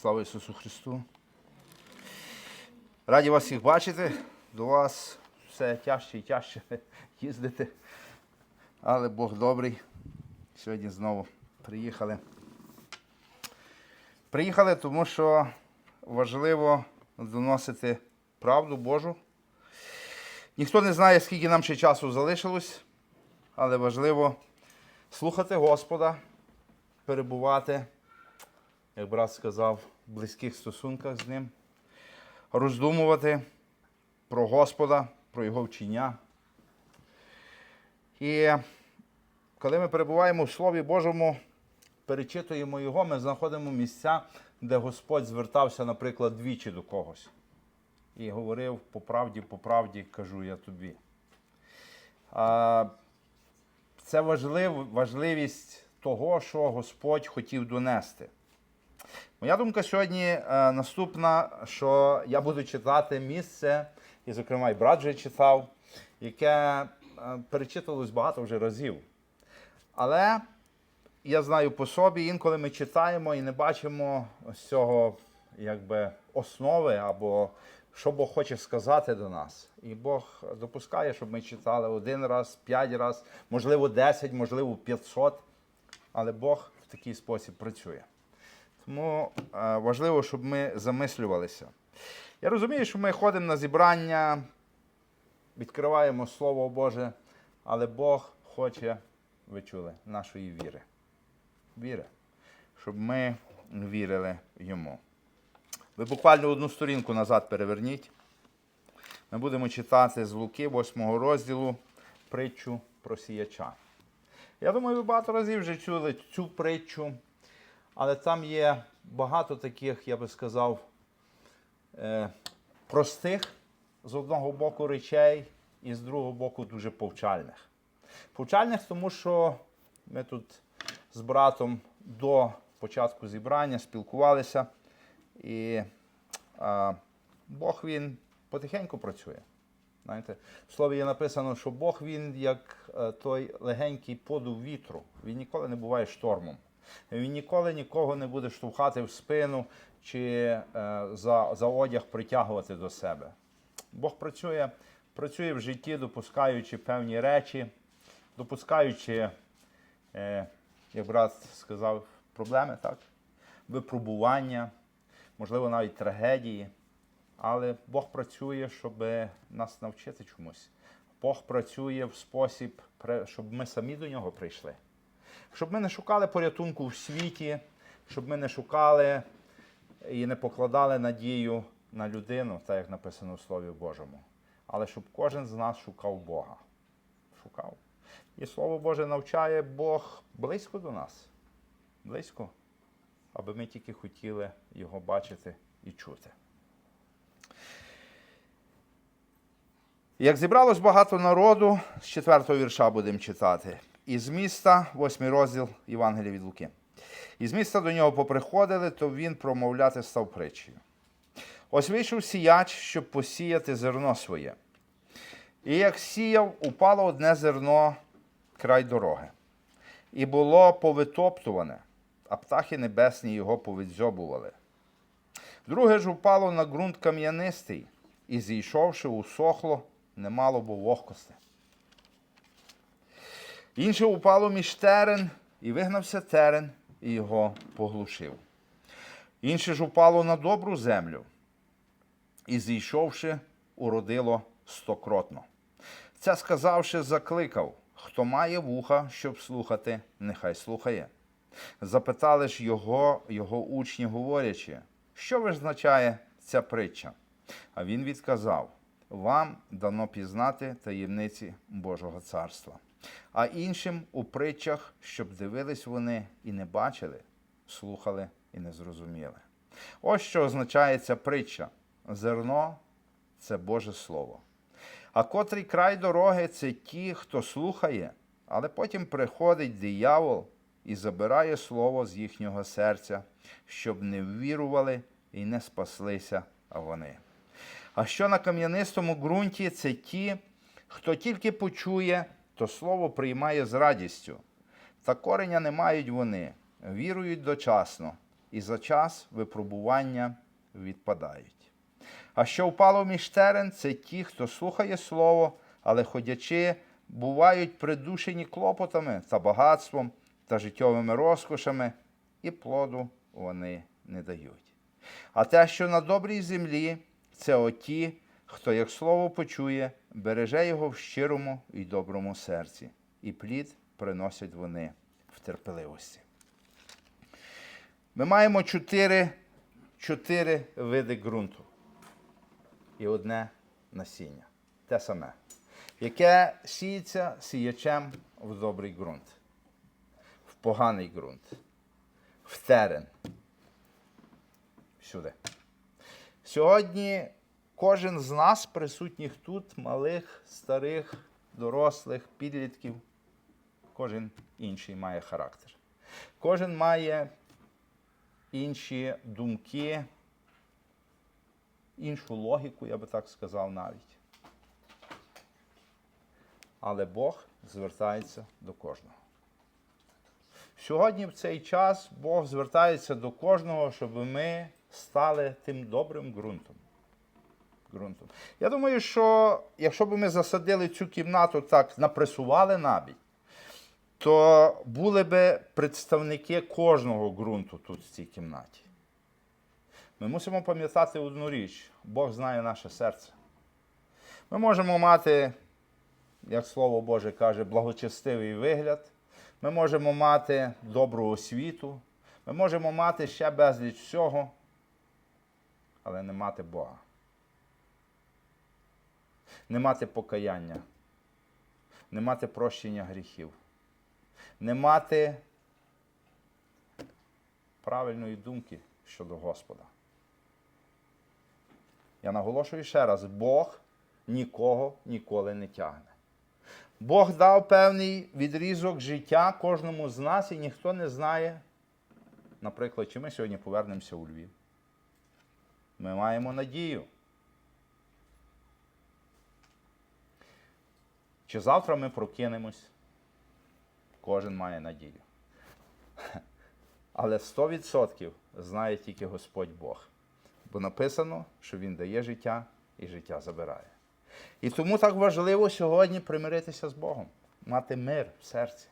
Слава Ісусу Христу. Раді вас всіх бачити. До вас все тяжче і тяжче їздити. Але Бог добрий. Сьогодні знову приїхали. Приїхали, тому що важливо доносити правду Божу. Ніхто не знає, скільки нам ще часу залишилось, але важливо слухати Господа, перебувати, як брат сказав, в близьких стосунках з ним, роздумувати про Господа, про Його вчення. І коли ми перебуваємо в Слові Божому, перечитуємо його, ми знаходимо місця, де Господь звертався, наприклад, двічі до когось. І говорив по правді, по правді кажу я тобі. Це важлив, важливість того, що Господь хотів донести. Моя думка сьогодні е, наступна, що я буду читати місце, і, зокрема, і брат вже читав, яке е, перечитувалось багато вже разів. Але я знаю по собі, інколи ми читаємо і не бачимо ось цього якби, основи або що Бог хоче сказати до нас. І Бог допускає, щоб ми читали один раз, п'ять раз, можливо, десять, можливо, 500. Але Бог в такий спосіб працює. Тому е, важливо, щоб ми замислювалися. Я розумію, що ми ходимо на зібрання, відкриваємо Слово Боже, але Бог хоче, ви чули, нашої віри. Віри, щоб ми вірили йому. Ви буквально одну сторінку назад переверніть. Ми будемо читати з Луки 8 розділу притчу про сіяча. Я думаю, ви багато разів вже чули цю притчу, але там є багато таких, я би сказав, е, простих з одного боку речей і з другого боку дуже повчальних. Повчальних, тому що ми тут з братом до початку зібрання спілкувалися, і а, Бог він потихеньку працює. Знаєте, в слові є написано, що Бог він як е, той легенький подув вітру. Він ніколи не буває штормом. Він ніколи нікого не буде штовхати в спину чи е, за, за одяг притягувати до себе. Бог працює, працює в житті, допускаючи певні речі, допускаючи, е, як брат сказав, проблеми, так? випробування, можливо, навіть трагедії. Але Бог працює, щоб нас навчити чомусь. Бог працює в спосіб, щоб ми самі до нього прийшли. Щоб ми не шукали порятунку в світі, щоб ми не шукали і не покладали надію на людину, так як написано в Слові Божому. Але щоб кожен з нас шукав Бога. Шукав. І Слово Боже навчає Бог близько до нас. Близько. Аби ми тільки хотіли його бачити і чути. Як зібралось багато народу, з четвертого вірша будемо читати. Із міста, восьмий розділ Євангелія від Луки. Із міста до нього поприходили, то він промовляти став притчею. Ось вийшов сіяч, щоб посіяти зерно своє. І як сіяв, упало одне зерно край дороги. І було повитоптуване, а птахи небесні його повідзьобували. Друге ж упало на ґрунт кам'янистий, і зійшовши, усохло, немало бо вогкости. Інше упало між терен, і вигнався терен, і його поглушив. Інше ж упало на добру землю, і зійшовши, уродило стокротно. Це сказавши, закликав, хто має вуха, щоб слухати, нехай слухає. Запитали ж його, його учні, говорячи, що визначає ця притча? А він відказав: Вам дано пізнати таємниці Божого царства, а іншим у притчах, щоб дивились вони і не бачили, слухали і не зрозуміли. Ось що означає ця притча: зерно це Боже Слово. А котрий край дороги це ті, хто слухає, але потім приходить диявол і забирає слово з їхнього серця, щоб не ввірували і не спаслися вони. А що на кам'янистому ґрунті це ті, хто тільки почує, то слово приймає з радістю. Та кореня не мають вони, вірують дочасно, і за час випробування відпадають. А що впало між терен, це ті, хто слухає слово, але ходячи, бувають придушені клопотами та багатством та життєвими розкошами, і плоду вони не дають. А те, що на добрій землі, це оті, хто як слово почує, береже його в щирому і доброму серці, і плід приносять вони в терпеливості. Ми маємо чотири, чотири види ґрунту і одне насіння. Те саме, яке сіється сіячем в добрий ґрунт, в поганий ґрунт, в терен. Всюди. Сьогодні кожен з нас, присутніх тут, малих, старих, дорослих, підлітків, кожен інший має характер. Кожен має інші думки, іншу логіку, я би так сказав навіть. Але Бог звертається до кожного. Сьогодні в цей час Бог звертається до кожного, щоб ми стали тим добрим ґрунтом. Ґрунтом. Я думаю, що якщо б ми засадили цю кімнату так, напресували навіть, то були б представники кожного ґрунту тут в цій кімнаті. Ми мусимо пам'ятати одну річ: Бог знає наше серце. Ми можемо мати, як Слово Боже каже, благочестивий вигляд. Ми можемо мати добру освіту, ми можемо мати ще безліч всього, але не мати Бога. Не мати покаяння, не мати прощення гріхів, не мати правильної думки щодо Господа. Я наголошую ще раз: Бог нікого ніколи не тягне. Бог дав певний відрізок життя кожному з нас, і ніхто не знає, наприклад, чи ми сьогодні повернемося у Львів. Ми маємо надію. Чи завтра ми прокинемось? Кожен має надію. Але 100% знає тільки Господь Бог. Бо написано, що Він дає життя і життя забирає. І тому так важливо сьогодні примиритися з Богом, мати мир в серці.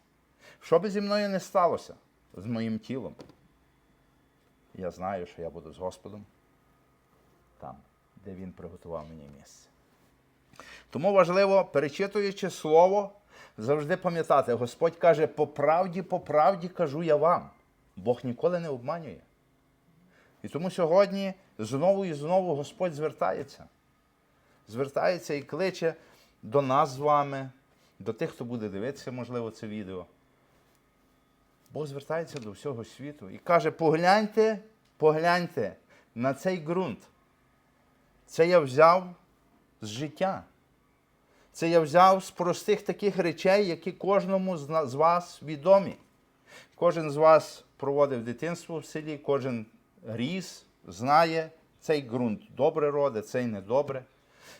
Що би зі мною не сталося з моїм тілом, я знаю, що я буду з Господом там, де Він приготував мені місце. Тому важливо, перечитуючи слово, завжди пам'ятати, Господь каже, по правді, по правді кажу я вам. Бог ніколи не обманює. І тому сьогодні знову і знову Господь звертається. Звертається і кличе до нас з вами, до тих, хто буде дивитися, можливо, це відео. Бог звертається до всього світу і каже: погляньте, погляньте на цей ґрунт. Це я взяв з життя. Це я взяв з простих таких речей, які кожному з вас відомі. Кожен з вас проводив дитинство в селі, кожен ріс, знає цей ґрунт добре роде, цей недобре.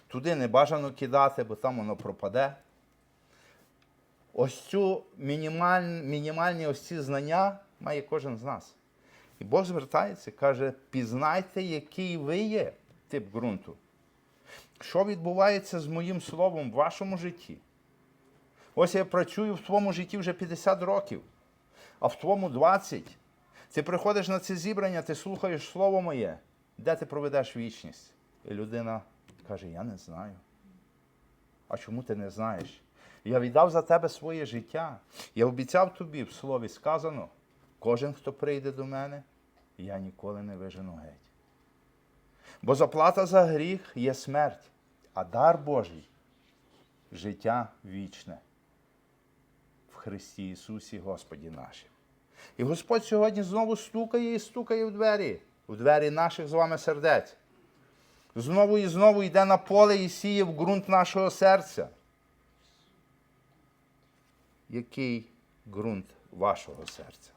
Туди не бажано кидати, бо там воно пропаде. Ось цю мінімаль, мінімальні ось ці знання має кожен з нас. І Бог звертається, каже: пізнайте, який ви є тип ґрунту. Що відбувається з моїм словом в вашому житті? Ось я працюю в твоєму житті вже 50 років, а в твоєму 20. Ти приходиш на це зібрання, ти слухаєш слово моє, де ти проведеш вічність? І людина каже: Я не знаю. А чому ти не знаєш? Я віддав за тебе своє життя. Я обіцяв тобі в слові сказано: кожен, хто прийде до мене, я ніколи не вижену геть. Бо заплата за гріх є смерть, а дар Божий життя вічне в Христі Ісусі Господі нашим. І Господь сьогодні знову стукає і стукає в двері, в двері наших з вами сердець. Знову і знову йде на поле і сіє в ґрунт нашого серця. Який ґрунт вашого серця?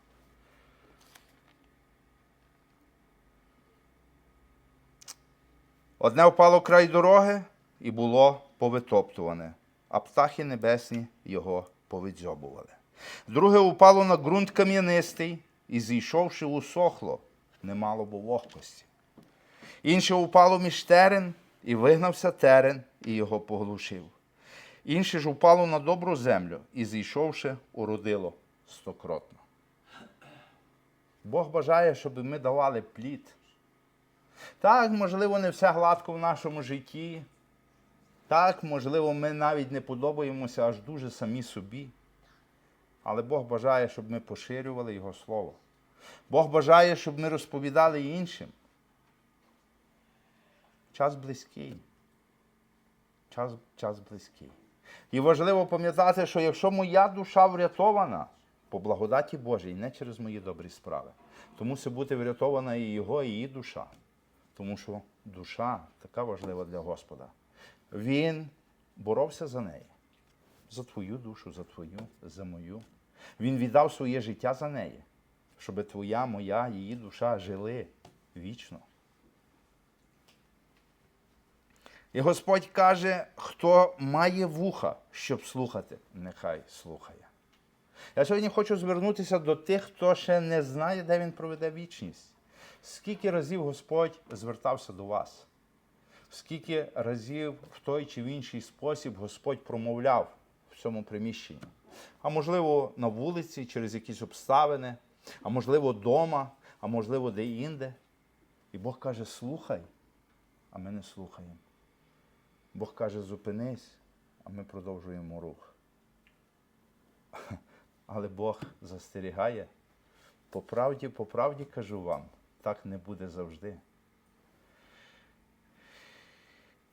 Одне впало край дороги і було повитоптуване, а птахи небесні його повидзьобували. Друге упало на ґрунт кам'янистий і, зійшовши, усохло, немало бо вогкості. Інше упало між терен, і вигнався терен, і його поглушив. Інше ж упало на добру землю, і зійшовши, уродило стокротно. Бог бажає, щоб ми давали плід. Так, можливо, не все гладко в нашому житті. Так, можливо, ми навіть не подобаємося аж дуже самі собі. Але Бог бажає, щоб ми поширювали Його Слово. Бог бажає, щоб ми розповідали іншим. Час близький. Час, час близький. І важливо пам'ятати, що якщо моя душа врятована по благодаті Божій, не через мої добрі справи, то мусить бути врятована і його, і її душа. Тому що душа така важлива для Господа. Він боровся за неї, за твою душу, за твою, за мою. Він віддав своє життя за неї, щоб твоя, моя, її душа жили вічно. І Господь каже, хто має вуха, щоб слухати, нехай слухає. Я сьогодні хочу звернутися до тих, хто ще не знає, де він проведе вічність. Скільки разів Господь звертався до вас? Скільки разів в той чи в інший спосіб Господь промовляв в цьому приміщенні? А можливо, на вулиці через якісь обставини, а можливо, вдома, а можливо, де-інде. І Бог каже: слухай, а ми не слухаємо. Бог каже, зупинись, а ми продовжуємо рух. Але Бог застерігає. По правді, по правді кажу вам, так не буде завжди.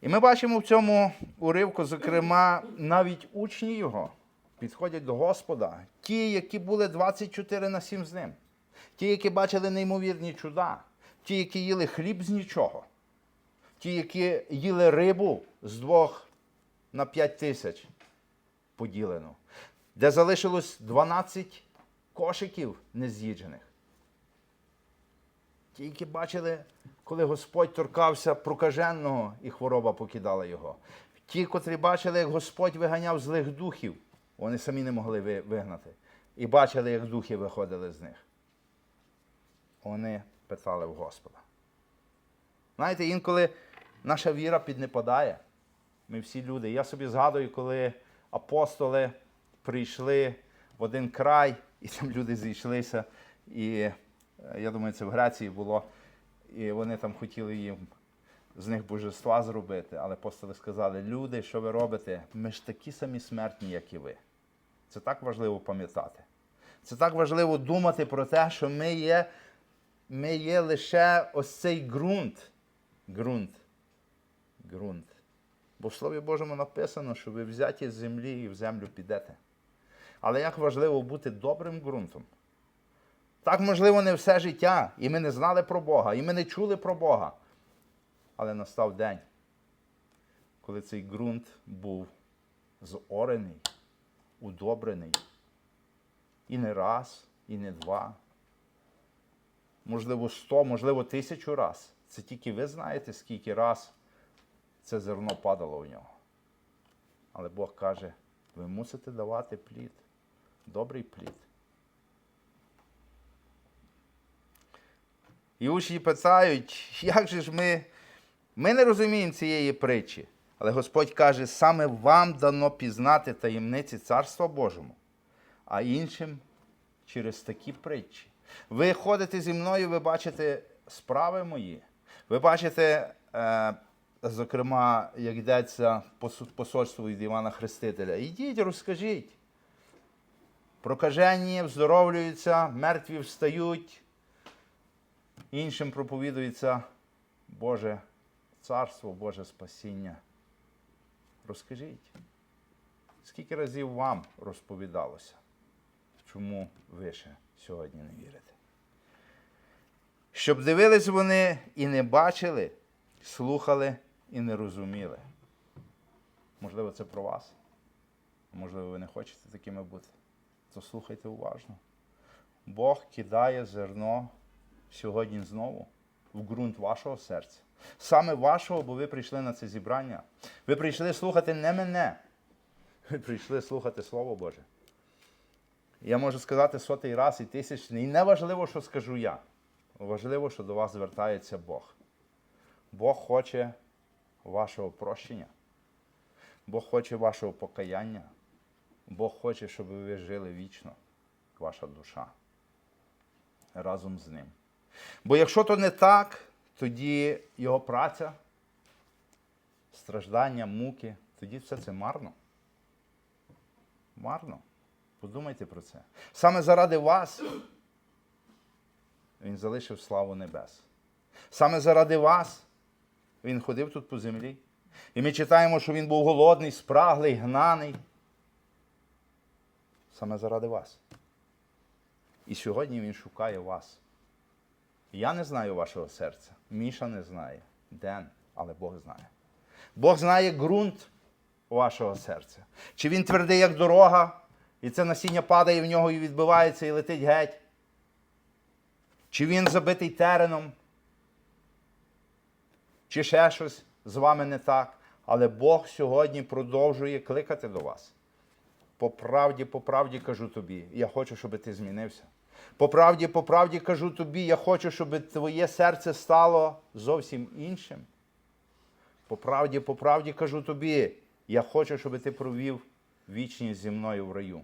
І ми бачимо в цьому уривку, зокрема, навіть учні його підходять до Господа, ті, які були 24 на 7 з ним, ті, які бачили неймовірні чуда, ті, які їли хліб з нічого, ті, які їли рибу з двох на 5 тисяч поділену, де залишилось 12 кошиків нез'їджених. Ті, які бачили, коли Господь торкався прокаженого і хвороба покидала його. Ті, котрі бачили, як Господь виганяв злих духів, вони самі не могли вигнати. І бачили, як духи виходили з них. Вони питали в Господа. Знаєте, інколи наша віра піднепадає. Ми всі люди. Я собі згадую, коли апостоли прийшли в один край, і там люди зійшлися. І я думаю, це в Греції було. І вони там хотіли їм з них божества зробити. Але апостоли сказали: люди, що ви робите? Ми ж такі самі смертні, як і ви. Це так важливо пам'ятати. Це так важливо думати про те, що ми є, ми є лише ось цей ґрунт. Ґрунт. Ґрунт. Бо в Слові Божому написано, що ви взяті з землі і в землю підете. Але як важливо бути добрим ґрунтом. Так, можливо, не все життя, і ми не знали про Бога, і ми не чули про Бога. Але настав день, коли цей ґрунт був зорений, удобрений. І не раз, і не два. Можливо, сто, можливо, тисячу раз. Це тільки ви знаєте, скільки раз це зерно падало в нього. Але Бог каже, ви мусите давати плід, добрий плід. І учні питають, як же ж ми. Ми не розуміємо цієї притчі, але Господь каже, саме вам дано пізнати таємниці Царства Божому, а іншим через такі притчі. Ви ходите зі мною, ви бачите справи мої. Ви бачите, е, зокрема, як йдеться посольство від Івана Хрестителя. Ідіть, розкажіть. Прокажені вздоровлюються, мертві встають, іншим проповідується Боже царство, Боже спасіння. Розкажіть, скільки разів вам розповідалося, чому ви ще сьогодні не вірите? Щоб дивились вони і не бачили, слухали і не розуміли. Можливо, це про вас. Можливо, ви не хочете такими бути. То слухайте уважно. Бог кидає зерно сьогодні знову в ґрунт вашого серця. Саме вашого, бо ви прийшли на це зібрання. Ви прийшли слухати не мене. Ви прийшли слухати Слово Боже. Я можу сказати сотий раз і тисячний, і не важливо, що скажу я. важливо, що до вас звертається Бог. Бог хоче вашого прощення. Бог хоче вашого покаяння. Бог хоче, щоб ви жили вічно, ваша душа, разом з ним. Бо якщо то не так, тоді його праця, страждання, муки, тоді все це марно. Марно. Подумайте про це. Саме заради вас він залишив славу небес. Саме заради вас він ходив тут по землі. І ми читаємо, що він був голодний, спраглий, гнаний. Саме заради вас. І сьогодні він шукає вас. Я не знаю вашого серця. Міша не знає. Ден, але Бог знає. Бог знає ґрунт вашого серця. Чи він твердий, як дорога, і це насіння падає в нього і відбивається, і летить геть. Чи він забитий тереном, чи ще щось з вами не так. Але Бог сьогодні продовжує кликати до вас. По правді, по правді кажу тобі, я хочу, щоб ти змінився. По правді, по правді кажу тобі, я хочу, щоб твоє серце стало зовсім іншим. По правді, по правді кажу тобі, я хочу, щоб ти провів вічність зі мною в раю.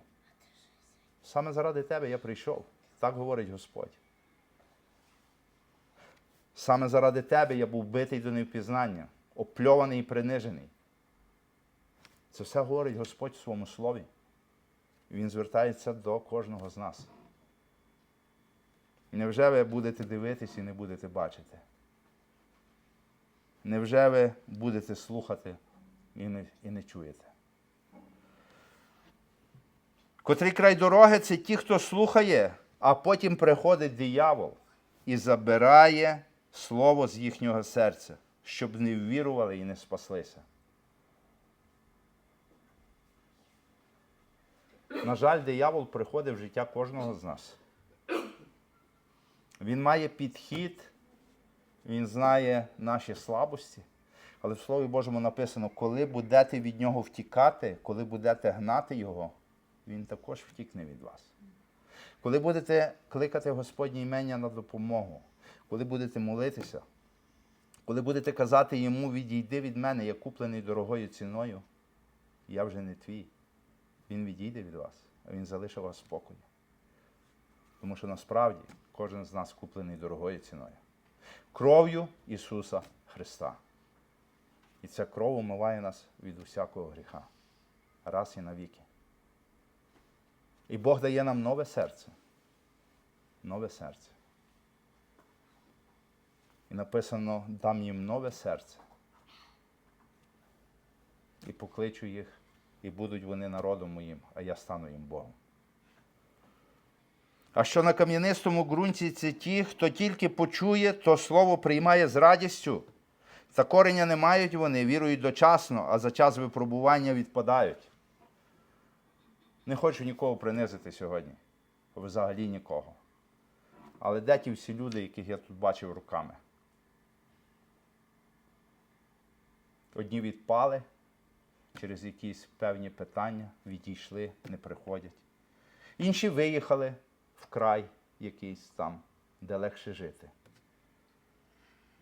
Саме заради тебе я прийшов. Так говорить Господь. Саме заради тебе я був битий до невпізнання, опльований і принижений. Це все говорить Господь в своєму слові. Він звертається до кожного з нас. Невже ви будете дивитись і не будете бачити? Невже ви будете слухати і не, і не чуєте? Котрий край дороги це ті, хто слухає, а потім приходить диявол і забирає слово з їхнього серця, щоб не ввірували і не спаслися. На жаль, диявол приходить в життя кожного з нас. Він має підхід, він знає наші слабості. Але в Слові Божому написано, коли будете від нього втікати, коли будете гнати його, він також втікне від вас. Коли будете кликати Господнє імення на допомогу, коли будете молитися, коли будете казати йому, відійди від мене, я куплений дорогою ціною, я вже не твій. Він відійде від вас, а він залишив вас в спокої. Тому що насправді кожен з нас куплений дорогою ціною. Кров'ю Ісуса Христа. І ця кров умиває нас від усякого гріха. Раз і навіки. І Бог дає нам нове серце. Нове серце. І написано, дам їм нове серце. І покличу їх, і будуть вони народом моїм, а я стану їм Богом. А що на кам'янистому ґрунті це ті, хто тільки почує, то слово приймає з радістю. Та кореня не мають вони, вірують дочасно, а за час випробування відпадають. Не хочу нікого принизити сьогодні, взагалі нікого. Але де ті всі люди, яких я тут бачив руками? Одні відпали через якісь певні питання, відійшли, не приходять. Інші виїхали в край якийсь там, де легше жити.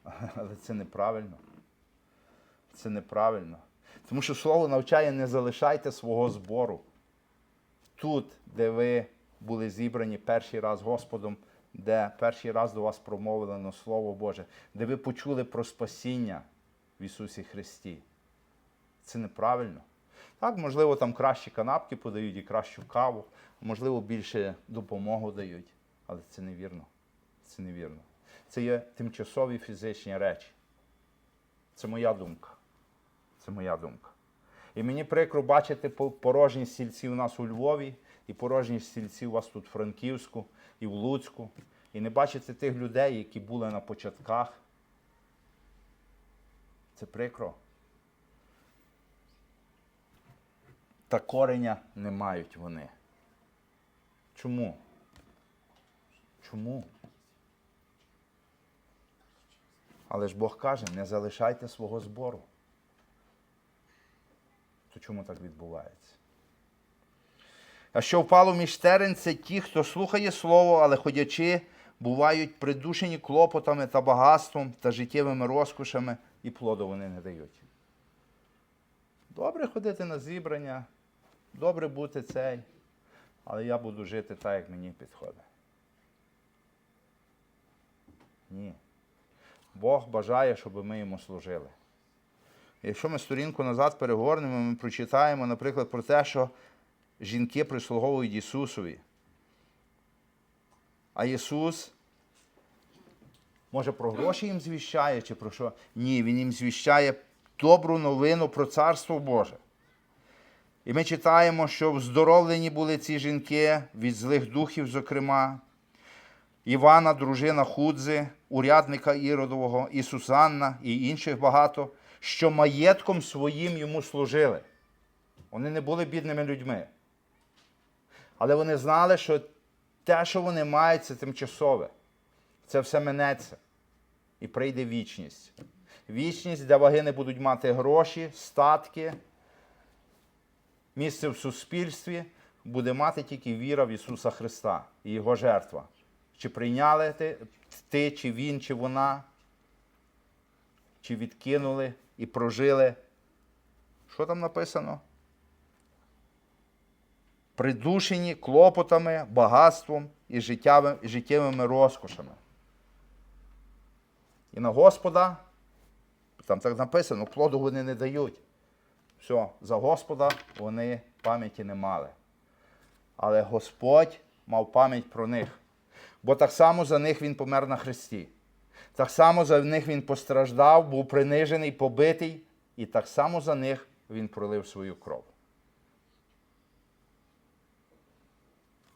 Але це неправильно. Це неправильно. Тому що слово навчає, не залишайте свого збору. Тут, де ви були зібрані перший раз Господом, де перший раз до вас промовлено Слово Боже, де ви почули про спасіння в Ісусі Христі. Це неправильно. Так, можливо, там кращі канапки подають і кращу каву, можливо, більше допомогу дають, але це невірно. Це невірно. Це є тимчасові фізичні речі. Це моя думка. Це моя думка. І мені прикро бачити по- порожні стільці у нас у Львові, і порожні стільці у вас тут в Франківську, і в Луцьку, і не бачити тих людей, які були на початках. Це прикро. Та кореня не мають вони. Чому? Чому? Але ж Бог каже, не залишайте свого збору. То чому так відбувається? А що впало між терен, це ті, хто слухає слово, але ходячи бувають придушені клопотами та багатством та життєвими розкошами, і плоду вони не дають. Добре ходити на зібрання, добре бути цей, але я буду жити так, як мені підходить. Ні. Бог бажає, щоб ми йому служили. Якщо ми сторінку назад перегорнемо, ми прочитаємо, наприклад, про те, що жінки прислуговують Ісусові. А Ісус, може, про гроші їм звіщає, чи про що? Ні, Він їм звіщає добру новину про Царство Боже. І ми читаємо, що вздоровлені були ці жінки від злих духів, зокрема, Івана, дружина Худзи, урядника Іродового, і Сусанна, і інших багато, що маєтком своїм йому служили. Вони не були бідними людьми. Але вони знали, що те, що вони мають, це тимчасове. Це все минеться. І прийде вічність. Вічність, де ваги не будуть мати гроші, статки, місце в суспільстві буде мати тільки віра в Ісуса Христа і Його жертва. Чи прийняли ти, ти, чи він, чи вона, чи відкинули і прожили. Що там написано? Придушені клопотами, багатством і життєвими, розкошами. І на Господа, там так написано, плоду вони не дають. Все, за Господа вони пам'яті не мали. Але Господь мав пам'ять про них. Бо так само за них Він помер на Христі. Так само за них Він постраждав, був принижений, побитий, і так само за них Він пролив свою кров.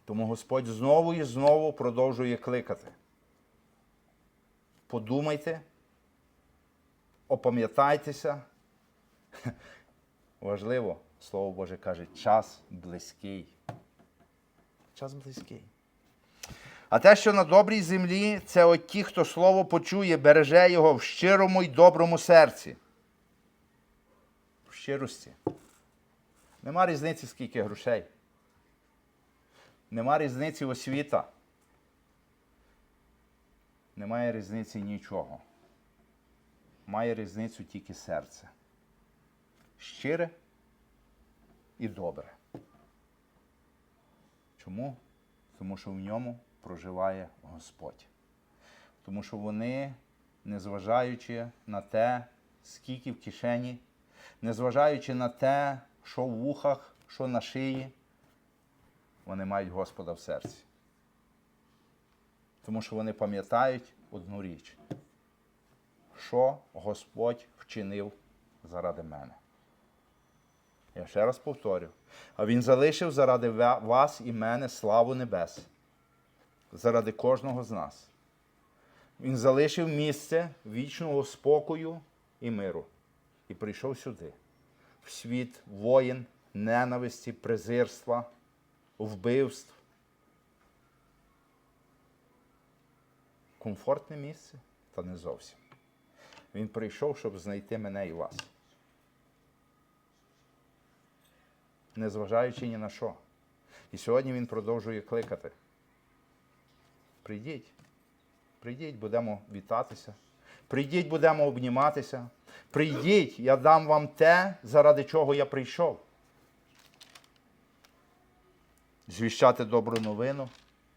Тому Господь знову і знову продовжує кликати. Подумайте, опам'ятайтеся. Важливо, Слово Боже каже, час близький. Час близький. А те, що на добрій землі, це от ті, хто слово почує, береже його в щирому й доброму серці. В щирості. Нема різниці, скільки грошей. Нема різниці освіта. Немає різниці нічого. Має різницю тільки серце. Щире і добре. Чому? Тому що в ньому проживає Господь. Тому що вони, незважаючи на те, скільки в кишені, незважаючи на те, що в вухах, що на шиї, вони мають Господа в серці. Тому що вони пам'ятають одну річ, що Господь вчинив заради мене. Я ще раз повторю. А Він залишив заради вас і мене славу небес, заради кожного з нас. Він залишив місце вічного спокою і миру і прийшов сюди, в світ воїн, ненависті, презирства, вбивств. Комфортне місце, та не зовсім. Він прийшов, щоб знайти мене і вас. Незважаючи ні на що. І сьогодні він продовжує кликати. Прийдіть, прийдіть, будемо вітатися. Прийдіть, будемо обніматися. Прийдіть, я дам вам те, заради чого я прийшов. Звіщати добру новину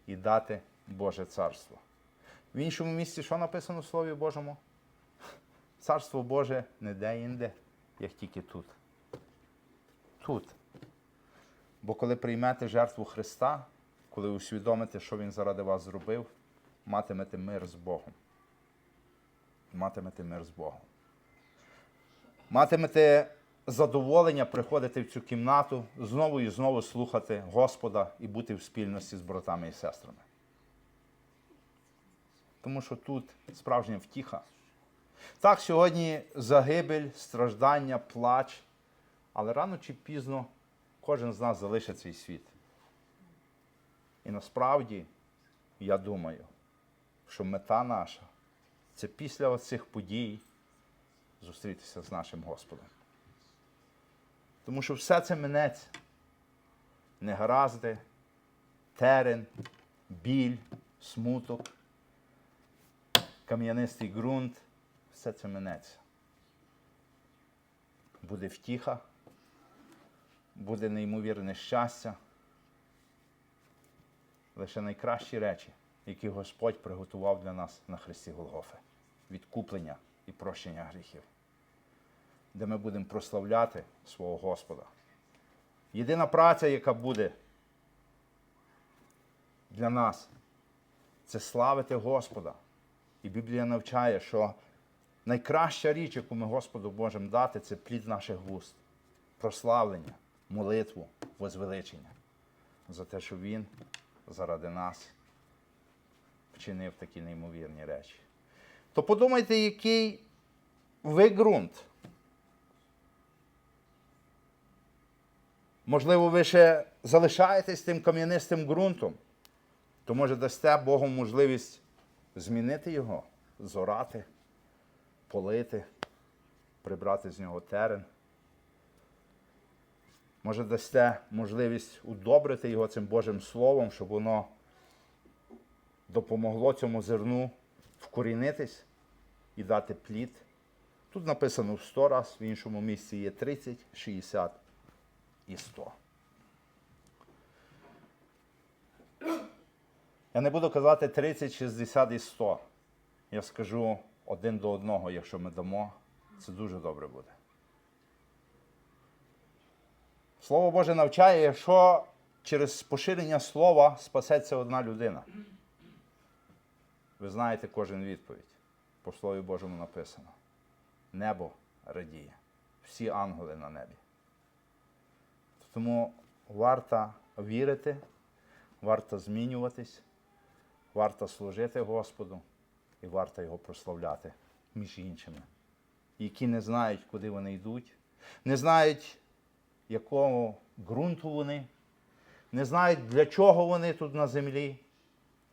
і дати Боже царство. В іншому місці, що написано в Слові Божому? Царство Боже не де-інде, як тільки тут. Тут. Бо коли приймете жертву Христа, коли усвідомите, що Він заради вас зробив, матимете мир з Богом. Матимете мир з Богом. Матимете задоволення приходити в цю кімнату, знову і знову слухати Господа і бути в спільності з братами і сестрами. Тому що тут справжня втіха. Так, сьогодні загибель, страждання, плач, але рано чи пізно кожен з нас залишить цей світ. І насправді, я думаю, що мета наша це після цих подій зустрітися з нашим Господом. Тому що все це минеться. Негаразди, терен, біль, смуток, кам'янистий ґрунт, все це минеться. Буде втіха, буде неймовірне щастя. Лише найкращі речі, які Господь приготував для нас на Христі Голгофи. Відкуплення і прощення гріхів, де ми будемо прославляти свого Господа. Єдина праця, яка буде для нас, це славити Господа. І Біблія навчає, що найкраща річ, яку ми Господу можемо дати, це плід наших вуст, прославлення, молитву, возвеличення за те, що Він заради нас вчинив такі неймовірні речі. То подумайте, який ви ґрунт. Можливо, ви ще залишаєтесь тим кам'янистим ґрунтом, то може дасте Богу можливість змінити його, зорати, полити, прибрати з нього терен. Може, дасте можливість удобрити його цим Божим Словом, щоб воно допомогло цьому зерну вкорінитись і дати плід. Тут написано в 100 раз, в іншому місці є 30, 60 і 100. Я не буду казати 30, 60 і 100. Я скажу один до одного, якщо ми дамо, це дуже добре буде. Слово Боже навчає, якщо через поширення слова спасеться одна людина. Ви знаєте кожен відповідь. По Слові Божому написано. Небо радіє, всі ангели на небі. Тому варто вірити, варто змінюватись, варто служити Господу і варто його прославляти між іншими, які не знають, куди вони йдуть, не знають, якого ґрунту вони, не знають, для чого вони тут на землі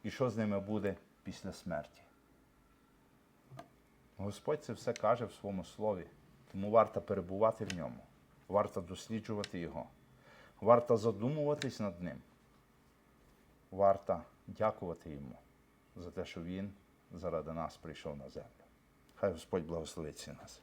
і що з ними буде після смерті. Господь це все каже в своєму слові, тому варто перебувати в ньому, варто досліджувати його, варто задумуватись над ним, варто дякувати йому за те, що він заради нас прийшов на землю. Хай Господь благословить всіх нас.